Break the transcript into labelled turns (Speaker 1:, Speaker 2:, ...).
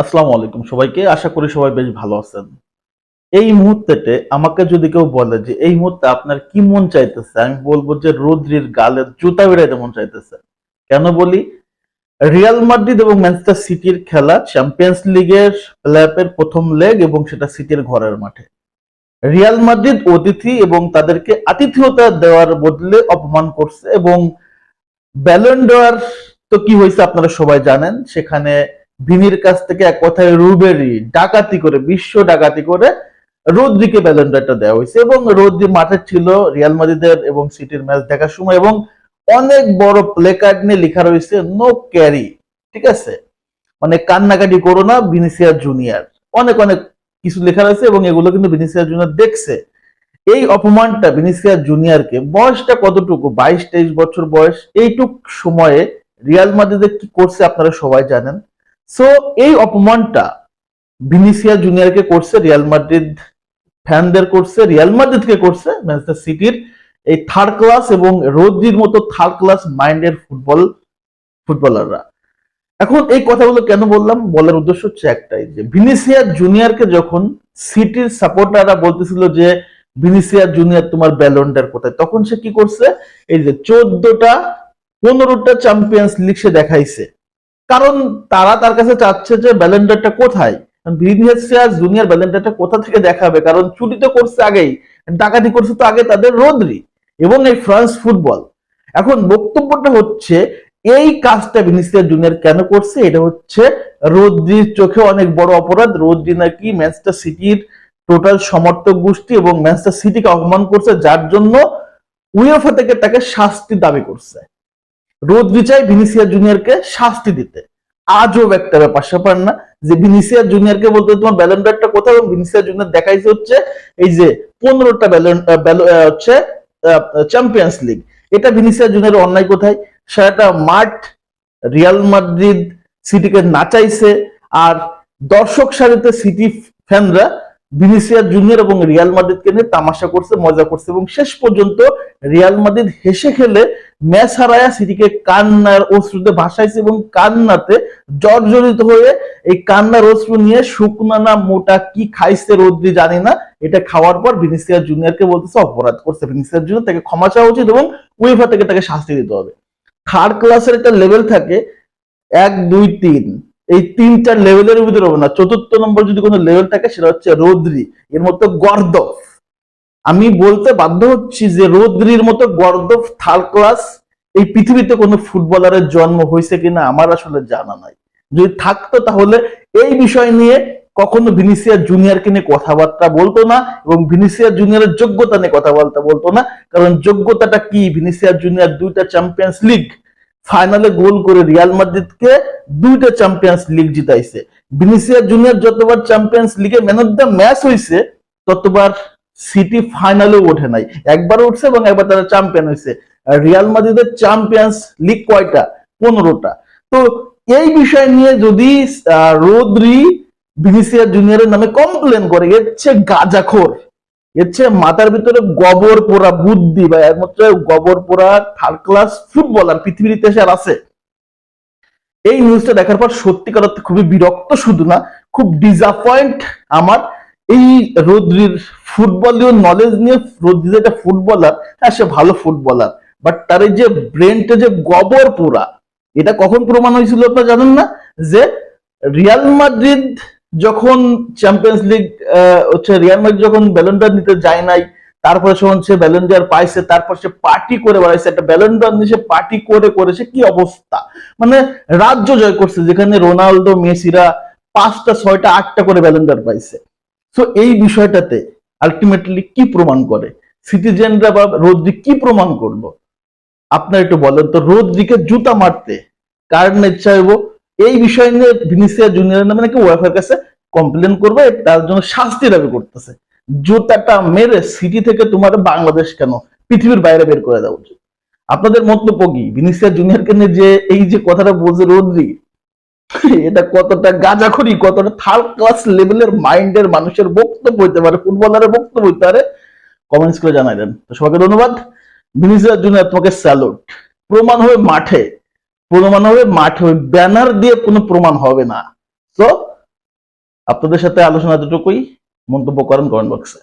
Speaker 1: আসসালামু আলাইকুম সবাইকে। আশা করি সবাই বেশ ভালো আছেন। এই মুহূর্তেতে আমাকে যদি কেউ বলে যে, এই মুহূর্তে আপনার কি মন চাইতেছে? আমি বলব যে, রোদ্রির গালের জুতা বেড়াইতে মন চাইতেছে। কেন বলি? রিয়াল মাদ্রিদ এবং ম্যানচেস্টার সিটির খেলা চ্যাম্পিয়ন্স লিগের প্লেঅফের প্রথম লেগ এবং সেটা সিটির ঘরের মাঠে। রিয়াল মাদ্রিদ অতিথি এবং তাদেরকে আতিথেয়তা দেওয়ার বদলে অপমান করছে এবং ব্যালন্ডার তো কি হয়েছে আপনারা সবাই জানেন। সেখানে ভিনির কাছ থেকে এক কথায় রুবেরি ডাকাতি করে, বিশ্ব ডাকাতি করে রোদ্রিকে ব্যালন্ডারটা দেওয়া হয়েছে এবং রোদ্রি মাঠে ছিল রিয়াল মাদ্রিদের এবং সিটির ম্যাচ দেখার সময় এবং অনেক বড় প্লে কার্ড নিয়ে লেখা রয়েছে নো ক্যারি ঠিক আছে? মানে কান্নাকাটি করো না ভিনিসিয়ার জুনিয়র অনেক অনেক কিছু লেখা রয়েছে এবং এগুলো কিন্তু ভিনিসিয়ার জুনিয়র দেখছে। এই অপমানটা ভিনিসিয়ার জুনিয়রকে বয়সটা কতটুকু? বাইশ, তেইশ বছর বয়স। এইটুক সময়ে রিয়াল মাদ্রিদে কি করছে আপনারা সবাই জানেন। সো এই অপমানটা ভিনিসিয়া জুনিয়রকে করছে, রিয়াল মাদ্রিদ ফ্যানদের করছে, রিয়াল মাদ্রিদকে করছে, ম্যানচেস্টার সিটির এই থার্ড ক্লাস এবং রোদ্রির মতো থার্ড ক্লাস মাইন্ডের ফুটবল, ফুটবলাররা। এখন এই কথাগুলো কেন বললাম? বলার উদ্দেশ্য হচ্ছে একটাই, যে ভিনিসিয়া জুনিয়রকে যখন সিটির সাপোর্টাররা বলতেছিল যে ভিনিসিয়া জুনিয়র তোমার ব্যালন্ডার কোথায়, তখন সে কি করছে? এই যে চোদ্দটা, পনেরোটা চ্যাম্পিয়ন্স লিগ সে দেখাইছে। কারণ তারা তার কাছে চাচ্ছে যে ব্যালেন্ডারটা কোথায়? ভিনিসিয়া জুনিয়র ব্যালেন্ডারটা কোথা থেকে দেখাবে? কারণ চুরি তো করছে আগেই ডাকাতি করছে তো আগে তাদের রোদ্রি এবং এই ফ্রান্স ফুটবল। এখন বক্তব্যটা হচ্ছে, এই কাজটা ভিনিসিয়া জুনিয়র কেন করছে? এটা হচ্ছে রোদ্রির চোখে অনেক বড় অপরাধ। রোদ্রি নাকি ম্যানচেস্টার সিটির টোটাল সমর্থক গোষ্ঠী এবং ম্যানচেস্টার সিটিকে অপমান করছে, যার জন্য উয়েফা থেকে তাকে শাস্তি দাবি করছে। রোদ্রি চাই ভিনিসিয়া জুনিয়রকে শাস্তি দিতে। আজও একটা ব্যাপার, স্যাপার না যে ভিনিসিয়া জুনিয়রকে বলতে তোমার ব্যালেন্ডারটা কোথায় এবং ভিনিসিয়া জুনিয়র দেখাইছে হচ্ছে এই যে পনেরোটা ব্যালন হচ্ছে চ্যাম্পিয়ন্স লিগ এটা ভিনিসিয়া জুনিয়র অন্যায় কোথায়? সেটা মাঠ রিয়াল মাদ্রিদ সিটিকে নাচাইছে আর দর্শক সারিতে সিটি ফ্যানরা ভিনিসিয়া জুনিয়র এবং রিয়াল মাদ্রিদকে নিয়ে তামাশা করছে, মজা করছে এবং শেষ পর্যন্ত রিয়াল মাদ্রিদ হেসে খেলে ম্যাচ হারায়া সিটিকে কান্নার অশ্রুতে ভাসাইছে এবং কান্নাতে জর্জরিত হয়ে এই কান্নার অশ্রু নিয়ে শুকনা না, মোটা কি খাইছে রোদ্রি জানি না। এটা খাওয়ার পর ভিনিসিয়া জুনিয়রকে বলতেছে, অপরাধ করছে। ভিনিসিয়া জুনিয়র তাকে ক্ষমা চাওয়া উচিত এবং উইফা থেকে তাকে শাস্তি দিতে হবে। থার্ড ক্লাসের একটা লেভেল থাকে, এক, দুই, তিন। এই তিনটা লেভেলের ভিতরে হবে না। চতুর্থ নম্বর যদি কোনো লেভেল থাকে, সেটা হচ্ছে রোদ্রি। এর মতো গর্দফ আমি বলতে বাধ্য হচ্ছি যে রোদ্রির মতো গর্দফ থার্ড ক্লাস এই পৃথিবীতে কোনো ফুটবলারের জন্ম হয়েছে কিনা, আমার আসলে জানা নাই। যদি থাকতো তাহলে এই বিষয় নিয়ে কখনো ভিনিসিয়া জুনিয়রকে নিয়ে কথাবার্তা বলতো না এবং ভিনিসিয়া জুনিয়রের যোগ্যতা নিয়ে কথাবার্তা বলতো না, কারণ যোগ্যতাটা কি? ভিনিসিয়া জুনিয়র দুইটা চ্যাম্পিয়ন্স লিগ ফাইনালে গোল করে রিয়াল মাদ্রিদকে দুইটা চ্যাম্পিয়ন্স লিগ জিতাইছে। ভিনিসিয়া জুনিয়র যতবার চ্যাম্পিয়ন্স লিগে ম্যান অফ দ্য ম্যাচ হয়েছে ততবার সিটি ফাইনালে ওঠে নাই। একবার উঠছে এবং একবার তারা চ্যাম্পিয়ন হয়েছে রিয়াল মাদ্রিদের চ্যাম্পিয়ন্স লিগ কয়টা? পনেরোটা। তো এই বিষয় নিয়ে যদি রোদ্রি ভিনিসিয়া জুনিয়রের নামে কমপ্লেন করে, এর চেয়ে গাজাখোর। এর মাথার ভিতরে গবর পোড়া বুদ্ধি বা একমাত্র গবর পোড়া থার্ড ক্লাস ফুটবলার পৃথিবীর ইতিহাসে আর আছে। এই নিউজটা দেখার পর সত্যিকার অর্থে খুবই বিরক্ত শুধু না, খুব ডিসঅ্যাপয়েন্ট আমার। এই রোদ্রির ফুটবলীয় নলেজ নিয়ে রোদ্রি যে একটা ফুটবলার হ্যাঁ সে ভালো ফুটবলার বাট তার এই যে ব্রেনটা যে গবর পোড়া, এটা কখন প্রমাণ হয়েছিল আপনারা জানেন না? যে রিয়াল মাদ্রিদ যখন চ্যাম্পিয়ন্স লিগ হচ্ছে রিয়াল মাদ্রিদ যখন ব্যালন্ডার নিতে যায় নাই, তারপরে সে ব্যালন্ডার পাইছে, তারপর সে পার্টি করে বেড়াইছে, একটা ব্যালন্ডার নিয়ে সে পার্টি করে করেছে কি অবস্থা? মানে রাজ্য জয় করছে, যেখানে রোনালদো, মেসিরা পাঁচটা, ছয়টা, আটটা করে ব্যালন্ডার পাইছে। সো এই বিষয়টাতে আলটিমেটলি কি প্রমাণ করে? সিটিজেনরা বা রোদ্রিক কি প্রমাণ করল? আপনার একটু বলেন তো, রোদ্রিকে জুতা মারতে কার নেচ্ছা হইব এই বিষয় নিয়ে ভিনিসিয়া জুনিয়রের নামে নাকি ওয়েফার কাছে কমপ্লেন করবে, তার জন্য শাস্তি দাবি করতেছে। জুতাটা মেরে সিটি থেকে তোমার বাংলাদেশ কেন? পৃথিবীর বাইরে বের করে দেওয়া উচিত। আপনাদের মন্তব্য কি? ভিনিসিয়া জুনিয়রকে নিয়ে যে এই যে কথাটা বলছে রোদ্রি, এটা কতটা গাজাখড়ি কতটা থার্ড ক্লাস লেভেলের মাইন্ডের মানুষের বক্তব্য হইতে পারে ফুটবলারের বক্তব্য হইতে পারে কমেন্টস করে জানাই দেন। তো সবাইকে ধন্যবাদ। ভিনিসিয়া জুনিয়র তোমাকে স্যালুট প্রমাণ হয়ে মাঠে। প্রমাণ হবে, মাঠ ব্যানার দিয়ে কোনো প্রমাণ হবে না। তো আপনাদের সাথে আলোচনা এতটুকুই মন্তব্য করেন কমেন্ট বক্সে।